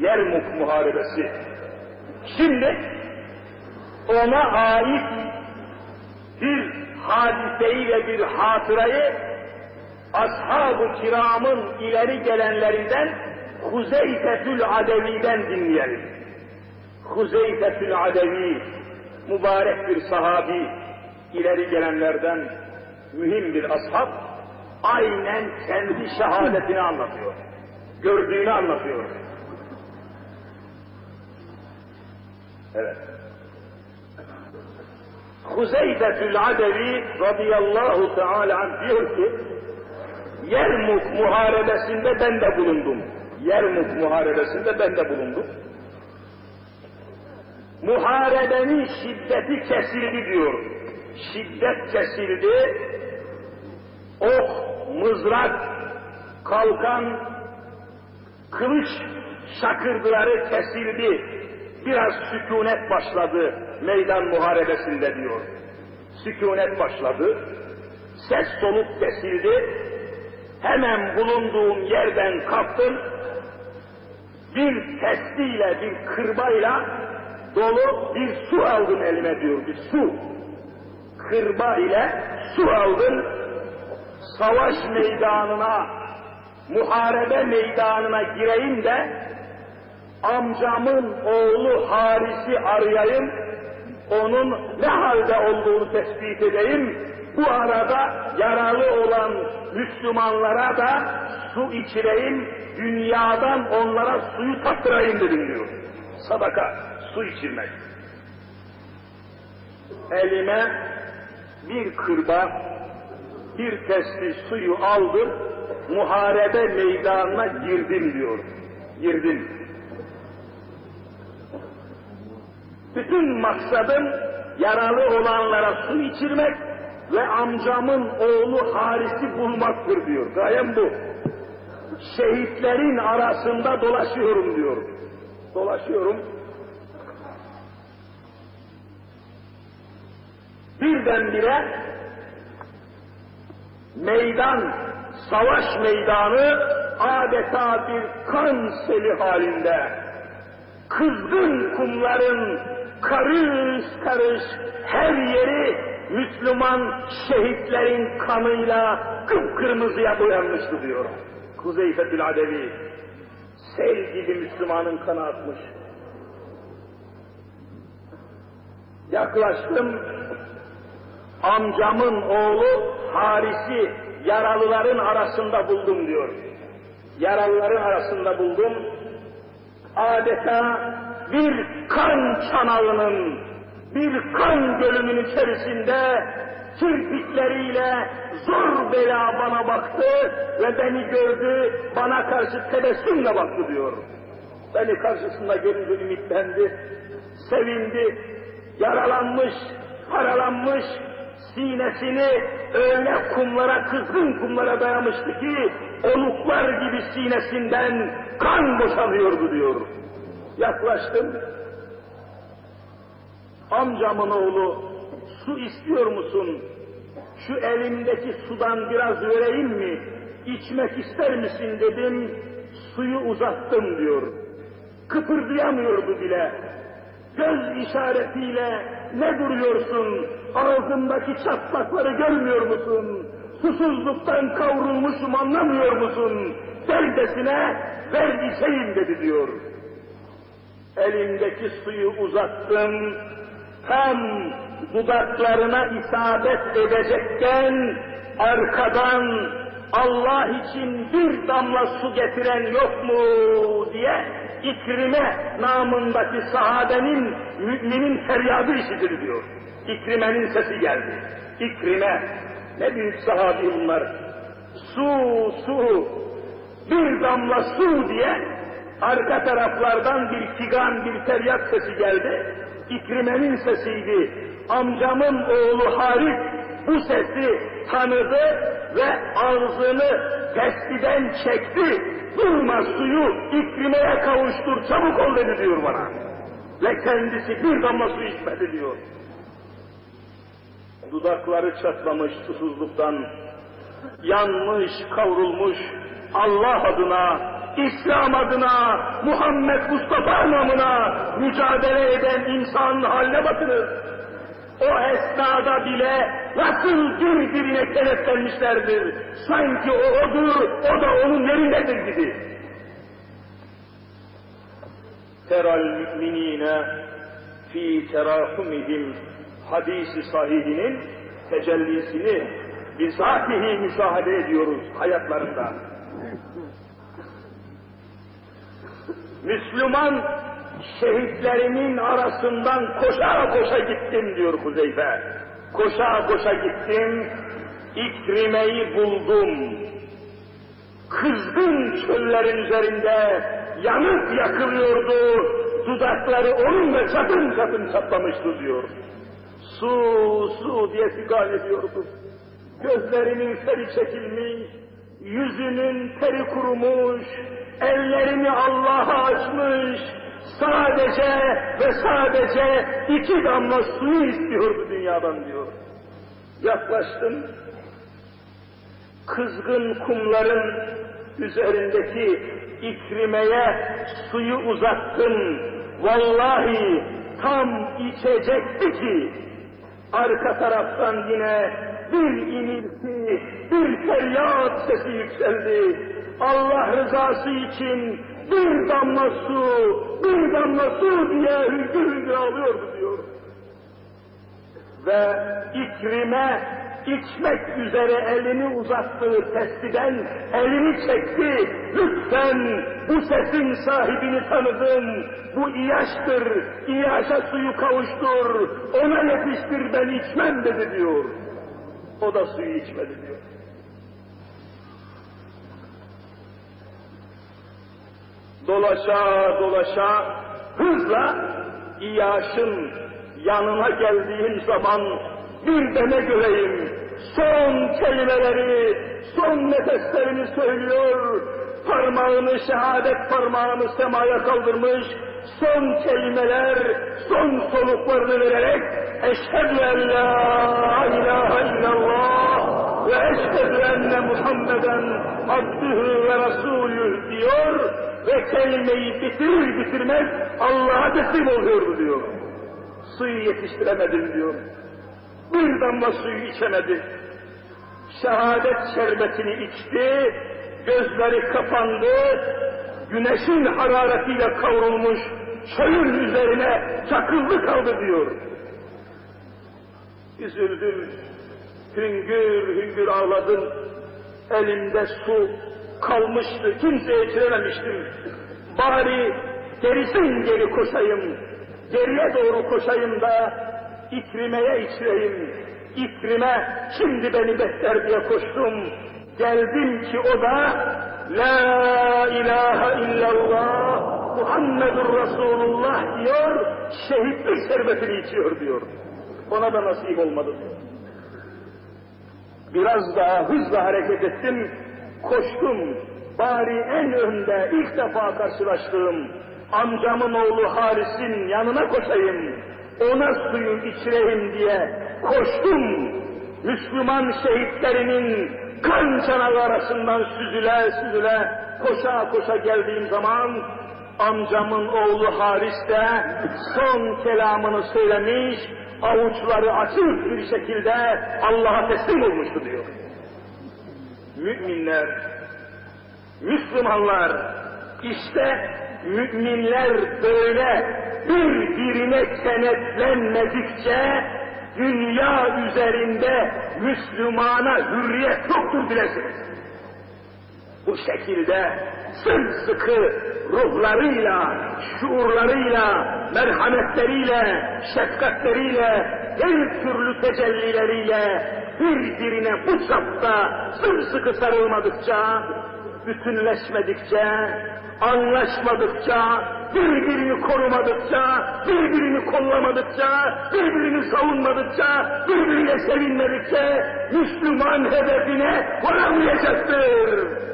Yermuk Muharebesi. Şimdi ona ait bir hadiseyi ve bir hatırayı ashab-ı kiramın ileri gelenlerinden Huzeyfetül Adevi'den dinleyelim. Huzeyfetül Adevi, mübarek bir sahabi, ileri gelenlerden mühim bir ashab, aynen kendi şehadetini anlatıyor. Gördüğünü anlatıyor. Evet. Huzeyfetül Adevi radıyallahu teala anh diyor ki, Yermuk muharebesinde ben de bulundum. Yermuk muharebesinde ben de bulundum. Muharebenin şiddeti kesildi diyor. Şiddet kesildi. Ok, mızrak, kalkan, kılıç şakırdıları kesildi. Biraz sükunet başladı meydan muharebesinde diyor. Sükunet başladı. Ses soluk kesildi. Hemen bulunduğum yerden kalktım. Bir testiyle, bir kırbayla dolu bir su aldım elime diyor. Bir su. Kırba ile su aldım. Savaş meydanına, muharebe meydanına gireyim de amcamın oğlu Haris'i arayayım, onun ne halde olduğunu tespit edeyim, bu arada yaralı olan Müslümanlara da su içireyim, dünyadan onlara suyu tattırayım dedim diyor. Sadaka, su içirmek. Elime bir kırba, bir testi suyu aldım, muharebe meydanına girdim diyor. Girdim. Bütün maksadım yaralı olanlara su içirmek ve amcamın oğlu Haris'i bulmaktır diyor. Gayem bu. Şehitlerin arasında dolaşıyorum diyor. Dolaşıyorum. Birdenbire meydan, savaş meydanı adeta bir kan seli halinde kızgın kumların karış karış her yeri Müslüman şehitlerin kanıyla kıpkırmızıya boyanmıştı diyor. Kuzeyfetül Adevi sel gibi Müslümanın kanı atmış. Yaklaştım, amcamın oğlu Haris'i yaralıların arasında buldum diyor. Yaralıların arasında buldum, adeta bir kan çanağının, bir kan gölünün içerisinde kirpikleriyle zor bela bana baktı ve beni gördü, bana karşı tebessümle baktı diyor. Beni karşısında görünce ümitlendi, sevindi, yaralanmış, paralanmış, sinesini öyle kumlara, kızgın kumlara dayamıştı ki, oluklar gibi sinesinden kan boşanıyordu diyor. Yaklaştım, amcamın oğlu, su istiyor musun? Şu elimdeki sudan biraz vereyim mi? İçmek ister misin dedim, suyu uzattım diyor. Kıpırdayamıyordu bile. Göz işaretiyle ne duruyorsun? Ağzımdaki çatlakları görmüyor musun? Susuzluktan kavrulmuşum anlamıyor musun? Derdesine ver içeyim dedi diyor. Elimdeki suyu uzattım, tam dudaklarına isabet edecekken arkadan Allah için bir damla su getiren yok mu diye İkrime namındaki sahabenin, müminin feryadı işidir diyor. İkrime'nin sesi geldi. İkrime, ne büyük sahabi bunlar. Su, su, bir damla su diye arka taraflardan bir figan, bir feryat sesi geldi. İkrime'nin sesiydi. Amcamın oğlu Haris bu sesi tanıdı ve ağzını testiden çekti. Durma suyu ikrimeye kavuştur, çabuk ol dedi diyor bana. Ve kendisi bir damla su içmedi diyor. Dudakları çatlamış susuzluktan, yanmış, kavrulmuş, Allah adına İslam adına, Muhammed Mustafa namına mücadele eden insanın haline bakınız. O esnada bile nasıl birbirine kenetlenmişlerdir. Sanki o odur, o da onun yerindedir gibi. Teral müminine fi terahumihim hadisi sahihinin tecellisini bizatihi müşahede ediyoruz hayatlarında. Müslüman şehitlerinin arasından koşa koşa gittim diyor Huzeyfe. Koşa koşa gittim, İkrime'yi buldum. Kızgın çöllerin üzerinde yanıp yakılıyordu, dudakları onunla çatın çatın çatlamıştı diyor. Su, su diye figan ediyordu. Gözlerinin feri çekilmiş, yüzünün teri kurumuş, ellerini Allah'a açmış, sadece ve sadece iki damla suyu istiyordu dünyadan diyor. Yaklaştım, kızgın kumların üzerindeki ikrimeye suyu uzattım. Vallahi tam içecekti ki, arka taraftan yine bir inilti, bir feryat sesi yükseldi. Allah rızası için bir damla su, bir damla su diye hüngür hüngür ağlıyordu diyor. Ve ikrime içmek üzere elini uzattığı testiden elini çekti. Lütfen bu sesin sahibini tanıdım. Bu İyaş'tır. İyaş'a suyu kavuştur. Ona yetiştir ben içmem dedi diyor. O da suyu içmedi diyor. Dolaşa dolaşa hızla İyaş'ın yanına geldiğim zaman bir de ne göreyim, son kelimeleri, son nefeslerini söylüyor, parmağını, şehadet parmağını semaya kaldırmış, son kelimeler, son soluklarını vererek, eşhedü en la ilahe eşhedü enne Muhammeden abdühü ve rasulüh diyor ve kelimeyi bitirir bitirmez Allah'a teslim oluyordu diyor. Suyu yetiştiremedim diyor bir damla suyu içemedi. Şehadet şerbetini içti, gözleri kapandı, güneşin hararetiyle kavrulmuş çayın üzerine çakıldı kaldı diyor. Üzüldüm, hüngür hüngür ağladım, elimde su kalmıştı, kimseye içirememiştim. Bari gerisin geri koşayım, geriye doğru koşayım da İkrime'ye içireyim. İkrime şimdi beni bekler diye koştum. Geldim ki o da La ilahe illallah Muhammedur Resulullah diyor, şehitlik şerbetini içiyor diyor. Ona da nasip olmadı diyor. Biraz daha hızla hareket ettim, koştum. Bari en önde ilk defa karşılaştığım amcamın oğlu Haris'in yanına koşayım ona suyu içireyim diye koştum. Müslüman şehitlerinin kan çanağı arasından süzüle süzüle koşa koşa geldiğim zaman amcamın oğlu Haris de son kelamını söylemiş, avuçları açık bir şekilde Allah'a teslim olmuştu diyor. Müminler, Müslümanlar, işte müminler böyle birbirine kenetlenmedikçe dünya üzerinde Müslümana hürriyet yoktur bilesiniz. Bu şekilde sımsıkı ruhlarıyla, şuurlarıyla, merhametleriyle, şefkatleriyle, her türlü tecellileriyle birbirine bu çapta sımsıkı sarılmadıkça, bütünleşmedikçe, anlaşmadıkça, birbirini korumadıkça, birbirini kollamadıkça, birbirini savunmadıkça, birbirine sevinmedikçe Müslüman hedefine varamayacaktır.